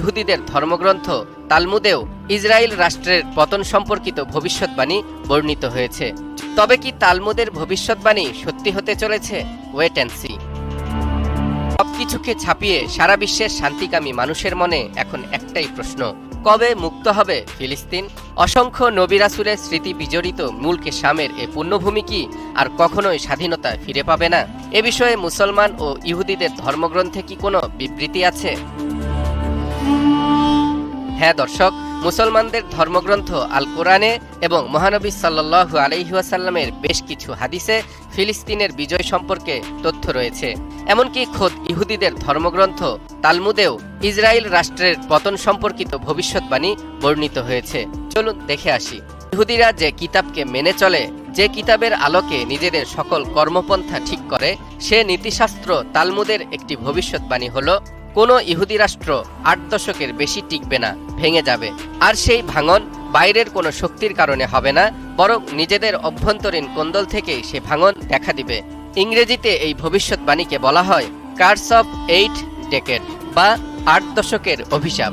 ইহুদিদের ধর্মগ্রন্থ তালমুদেও ইসরায়েল রাষ্ট্রের পতন সম্পর্কিত ভবিষ্যৎবাণী বর্ণিত হয়েছে। তবে কি তালমুদের ভবিষ্যৎবাণী সত্যি হতে চলেছে? ওয়েট অ্যান্ড সি সবকিছুকে ছাপিয়ে সারা বিশ্বের শান্তিকামী মানুষের মনে এখন একটাই প্রশ্ন, কবে মুক্ত হবে ফিলিস্তিন? অসংখ্য নবিরাসুলের স্মৃতি বিজড়িত মুলকে শামের এ পুণ্যভূমি কি আর কখনোই স্বাধীনতা ফিরে পাবে না? এ বিষয়ে মুসলমান ও ইহুদিদের ধর্মগ্রন্থে কি কোনো বিবৃতি আছে? হ্যাঁ দর্শক, মুসলমানদের ধর্মগ্রন্থ আল কোরআনে এবং মহানবী সাল্লাল্লাহু আলহিহাসাল্লামের বেশ কিছু হাদিসে ফিলিস্তিনের বিজয় সম্পর্কে তথ্য রয়েছে। এমনকি খোদ ইহুদিদের ধর্মগ্রন্থ তালমুদেও ইসরায়েল রাষ্ট্রের পতন সম্পর্কিত ভবিষ্যৎবাণী বর্ণিত হয়েছে। চলুন দেখে আসি। ইহুদিরা যে কিতাবকে মেনে চলে, যে কিতাবের আলোকে নিজেদের সকল কর্মপন্থা ঠিক করে, সে নীতিশাস্ত্র তালমুদের একটি ভবিষ্যৎবাণী হলো কোনো ইহুদি রাষ্ট্র আট দশকের বেশি টিকবে না, ভেঙে যাবে। আর সেই ভাঙন বাইরের কোনো শক্তির কারণে হবে না, বরং নিজেদের অভ্যন্তরীণ কোন্দল থেকেই সে ভাঙন দেখা দিবে। ইংরেজিতে এই ভবিষ্যৎবাণীকে বলা হয় কার্স অফ এইট ডেকেট বা আট দশকের অভিশাপ।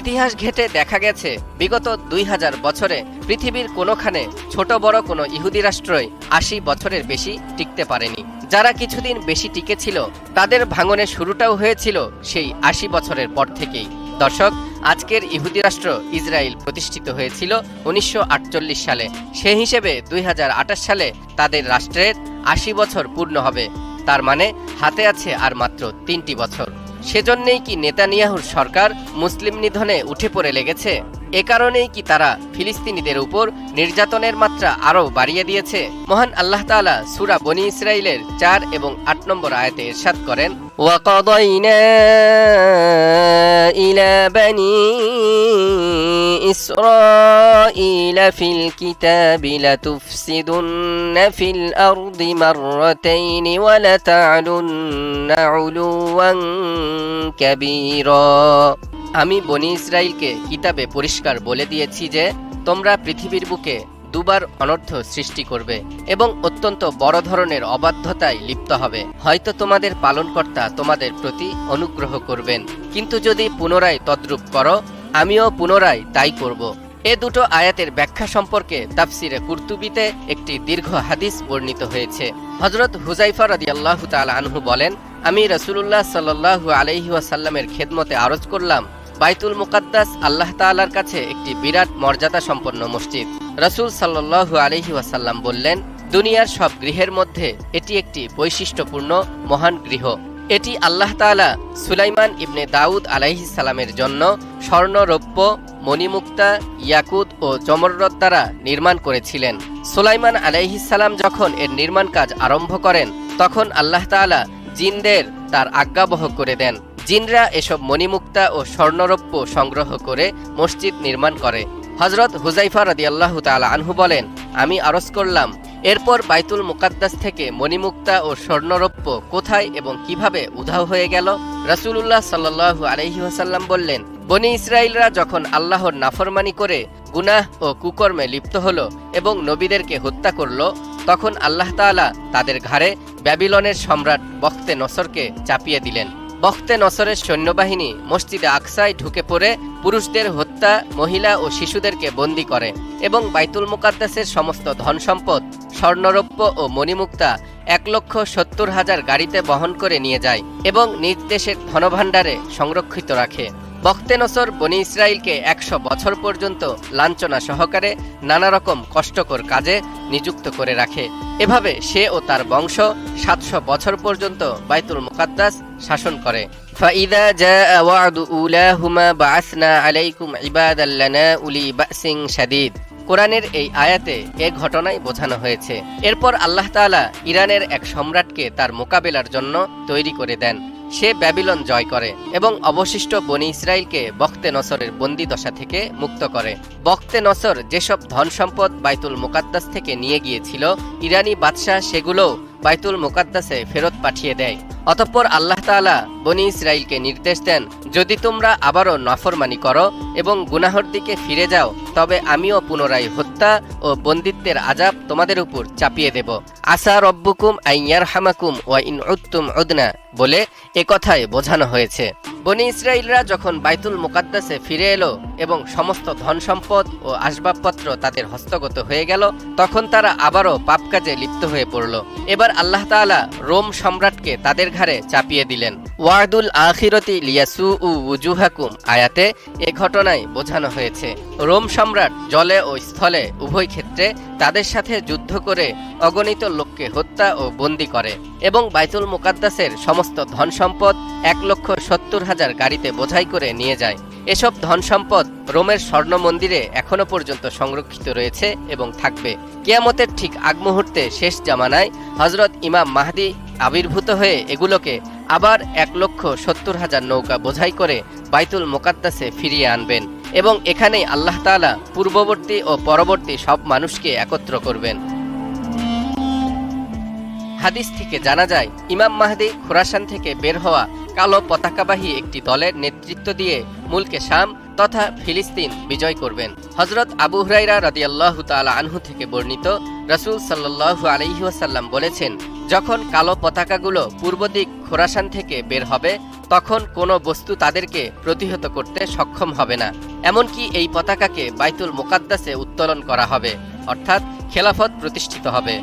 ইতিহাস ঘেটে দেখা গেছে, বিগত দুই হাজার বছরে পৃথিবীর কোনোখানে ছোট বড় কোনো ইহুদি রাষ্ট্রই আশি বছরের বেশি টিকতে পারেনি। যারা কিছুদিন বেশি টিকে ছিল, তাদের ভাঙনের শুরুটাও হয়েছিল সেই আশি বছরের পর থেকেই। দর্শক, আজকের ইহুদি রাষ্ট্র ইসরায়েল প্রতিষ্ঠিত হয়েছিল উনিশশো আটচল্লিশ সালে। সে হিসেবে দুই হাজার আঠাশ সালে তাদের রাষ্ট্রের আশি বছর পূর্ণ হবে। তার মানে হাতে আছে আর মাত্র তিনটি বছর। সেজন্যেই কি নেতানিয়াহুর সরকার মুসলিম নিধনে উঠে পড়ে লেগেছে? এ কারণেই কি তারা ফিলিস্তিনিদের উপর নির্যাতনের মাত্রা আরও বাড়িয়ে দিয়েছে? মহান আল্লাহ তালা সুরা বনি ইসরায়েলের চার এবং আট নম্বর আয়তে এরশাদ করেন وقضينا إلى بني إسرائيل في الكتاب لتفسدن في الأرض مرتين ولتعلن علوا كبيرا আমি বনি ইসরায়েলকে কিতাবে পরিষ্কার বলে দিয়েছি যে তোমরা পৃথিবীর বুকে দুবার অনর্থ সৃষ্টি করবে এবং অত্যন্ত বড় ধরনের অবাধ্যতায় লিপ্ত হবে। হয়তো তোমাদের পালনকর্তা তোমাদের প্রতি অনুগ্রহ করবেন। কিন্তু যদি পুনরায় তদ্রূপ করো, আমিও পুনরায় তাই করব। এ দুটো আয়াতের ব্যাখ্যা সম্পর্কে তাফসিরে কুর্তুবিতে একটি দীর্ঘ হাদিস বর্ণিত হয়েছে। হজরত হুজাইফা রাদি আল্লাহ তাল আনহু বলেন, আমি রসুল্লাহ সাল্লাহু আলহি খেদমতে আরজ করলাম, বাইতুল মুকাদ্দাস আল্লাহ তাআলার কাছে একটি বিরাট মর্যাদা সম্পন্ন মসজিদ। রসুল সাল্লাহু আলহি ওয়াসাল্লাম বললেন, দুনিয়ার সব গৃহের মধ্যে এটি একটি বৈশিষ্ট্যপূর্ণ, মহান গৃহ। এটি আল্লাহ তাআলা সুলাইমান ইবনে দাউদ আলাইহি সালামের জন্য স্বর্ণ রৌপ্য মণিমুক্তা, ইয়াকুত ও জমররত দ্বারা নির্মাণ করেছিলেন। সুলাইমান আলাইহিসাল্লাম যখন এর নির্মাণ কাজ আরম্ভ করেন, তখন আল্লাহ তাআলা জিনদের তার আজ্ঞাবহ করে দেন। জিনরা এসব মণিমুক্তা ও স্বর্ণরৌপ্য সংগ্রহ করে মসজিদ নির্মাণ করে। হজরত হুজাইফা রাদি আল্লাহ তালা আনহু বলেন, আমি আরজ করলাম, এরপর বাইতুল মুকাদ্দাস থেকে মণিমুক্তা ও স্বর্ণরৌপ্য কোথায় এবং কীভাবে উধাও হয়ে গেল? রাসুলুল্লাহ সাল্লু আলহি ওসাল্লাম বললেন, বনি ইসরায়েলরা যখন আল্লাহর নাফরমানি করে গুনাহ ও কুকর্মে লিপ্ত হল এবং নবীদেরকে হত্যা করল, তখন আল্লাহ তাআলা তাদের ঘাড়ে ব্যাবিলনের সম্রাট বখতে নসরকে চাপিয়ে দিলেন। বখতে নসরের সৈন্যবাহিনী মসজিদে আকসায় ঢুকে পড়ে পুরুষদের হত্যা মহিলা ও শিশুদেরকে বন্দি করে এবং বাইতুল মুকাদ্দাসের সমস্ত ধন সম্পদ স্বর্ণরৌপ্য ও মণিমুক্তা এক লক্ষ সত্তর হাজার গাড়িতে বহন করে নিয়ে যায় এবং নিজ দেশের ধনভাণ্ডারে সংরক্ষিত রাখে। বখতে নসর বনি ইসরায়েলকে একশো বছর পর্যন্ত লাঞ্ছনা সহকারে নানা রকম কষ্টকর কাজে নিযুক্ত করে রাখে এভাবে সে ও তার বংশ সাতশো বছর পর্যন্ত বাইতুল মুকাদ্দাস শাসন করে فإذا جاء وعد أولاهما بعثنا عليكم عبادا لنا أولي بأس شديد কোরআনের এই আয়াতে এ ঘটনাই বোঝানো হয়েছে এরপর আল্লাহ তাআলা ইরানের এক সম্রাটকে তার মোকাবেলার জন্য তৈরি করে দেন সে ব্যাবিলন জয় করে এবং অবশিষ্ট বনি ইসরায়েলকে বক্তে নসরের বন্দি দশা থেকে মুক্ত করে। বক্তে নসর যেসব ধন সম্পদ বাইতুল মোকাদ্দাস থেকে নিয়ে গিয়েছিল, ইরানি বাদশাহ সেগুলো বাইতুল মোকাদ্দাসে ফেরত পাঠিয়ে দেয়। অতঃপর আল্লাহ তালা বনি ইসরায়েলকে নির্দেশ দেন যদি তোমরা আবারও নফরমানি করো এবং গুনাহর দিকে ফিরে যাও, তবে আমিও পুনরায় হত্যা ও বন্দিত্বের আজাব তোমাদের উপর চাপিয়ে দেব। আসা রব্বুকুম আইয়ার হামাকুম ওয়া ইন উত্তুম উদনা বলে একথায় বোঝানো হয়েছে। বনি ইসরায়েলরা যখন বাইতুল মুকাদ্দাসে ফিরে এলো এবং সমস্ত ধন সম্পদ ও আসবাবপত্র তাদের হস্তগত হয়ে গেল, তখন তারা আবারও পাপ কাজে লিপ্ত হয়ে পড়ল। এবার আল্লাহ তাআলা রোম সম্রাটকে তাদের ঘাড়ে চাপিয়ে দিলেন। ওয়াদুল আখিরতি লিয়াসু উ উজুহাকুম। আয়াতে এ ঘটনায় বোঝানো হয়েছে, রোম সম্রাট জলে ও স্থলে উভয় ক্ষেত্রে তাদের সাথে যুদ্ধ করে অগণিত লোককে হত্যা ও বন্দি করে এবং বাইতুল মুকাদ্দাসের সমস্ত ধন সম্পদ এক লক্ষ সত্তর হাজার গাড়িতে বোঝাই করে নিয়ে যায়। এসব ধন সম্পদ রোমের স্বর্ণ মন্দিরে এখনও পর্যন্ত সংরক্ষিত রয়েছে এবং থাকবে। কেয়ামতের ঠিক আগ মুহূর্তে শেষ জামানায় হজরত ইমাম মাহদি আবির্ভূত হয়ে এগুলোকে আবার এক লক্ষ সত্তর হাজার নৌকা বোঝাই করে বাইতুল মোকাদ্দাসে ফিরিয়ে আনবেন এবং এখানেই আল্লাহ তাআলা পূর্ববর্তী ও পরবর্তী সব মানুষকে একত্র করবেন। হাদিস থেকে জানা যায়, ইমাম মাহদি খোরাসান থেকে বের হওয়া কালো পতাকাবাহী একটি দলের নেতৃত্ব দিয়ে মুলকে শাম তথা ফিলিস্তিন বিজয় করবেন। হজরত আবু হুরাইরা রাদিয়াল্লাহু তাআলা আনহু থেকে বর্ণিত রাসূল সাল্লাল্লাহু আলাইহি ওয়াসাল্লাম বলেছেন যখন কালো পতাকাগুলো পূর্ব দিক খোরাসান থেকে বের হবে, তখন কোনো বস্তু তাদেরকে প্রতিহত করতে সক্ষম হবে না। এমনকি এই পতাকাকে বাইতুল মোকাদ্দাসে উত্তোলন করা হবে, অর্থাৎ খেলাফত প্রতিষ্ঠিত হবে।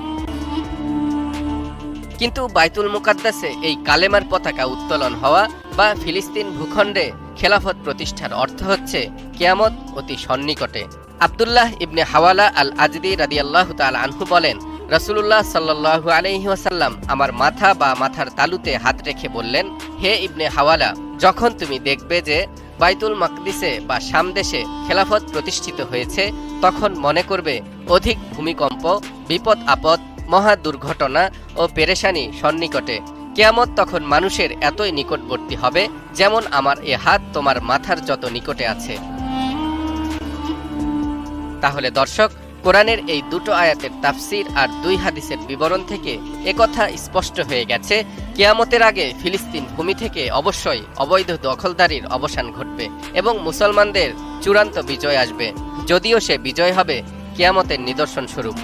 কিন্তু বাইতুল মুকাদ্দাসে এই কালেমার পতাকা উত্তোলন হওয়া বা ফিলিস্তিন ভূখণ্ডে খেলাফত প্রতিষ্ঠার অর্থ হচ্ছে কেয়ামত অতি সন্নিকটে। আবদুল্লাহ ইবনে হাওয়ালা আল আজদি রাদিয়াল্লাহু তাআলা আনহু বলেন রসুল্লাহ সাল্লাল্লাহু আলাইহি ওয়াসাল্লাম আমার মাথা বা মাথার তালুতে হাত রেখে বললেন, হে ইবনে হাওয়ালা, যখন তুমি দেখবে যে বাইতুল মাকদিসে বা সামদেশে খেলাফত প্রতিষ্ঠিত হয়েছে, তখন মনে করবে অধিক ভূমিকম্প, বিপদ আপদ, মহা দুর্ঘটনা ও পেরেশানি সন্নিকটে। কেয়ামত তখন মানুষের এতই নিকটবর্তী হবে যেমন আমার এ হাত তোমার মাথার যত নিকটে আছে। তাহলে দর্শক কোরআনের এই দুটো আয়াতের তাফসির আর দুই হাদিসের বিবরণ থেকে একথা স্পষ্ট হয়ে গেছে, কেয়ামতের আগে ফিলিস্তিন ভূমি থেকে অবশ্যই অবৈধ দখলদারির অবসান ঘটবে এবং মুসলমানদের চূড়ান্ত বিজয় আসবে। যদিও সে বিজয় হবে কেয়ামতের নিদর্শন স্বরূপ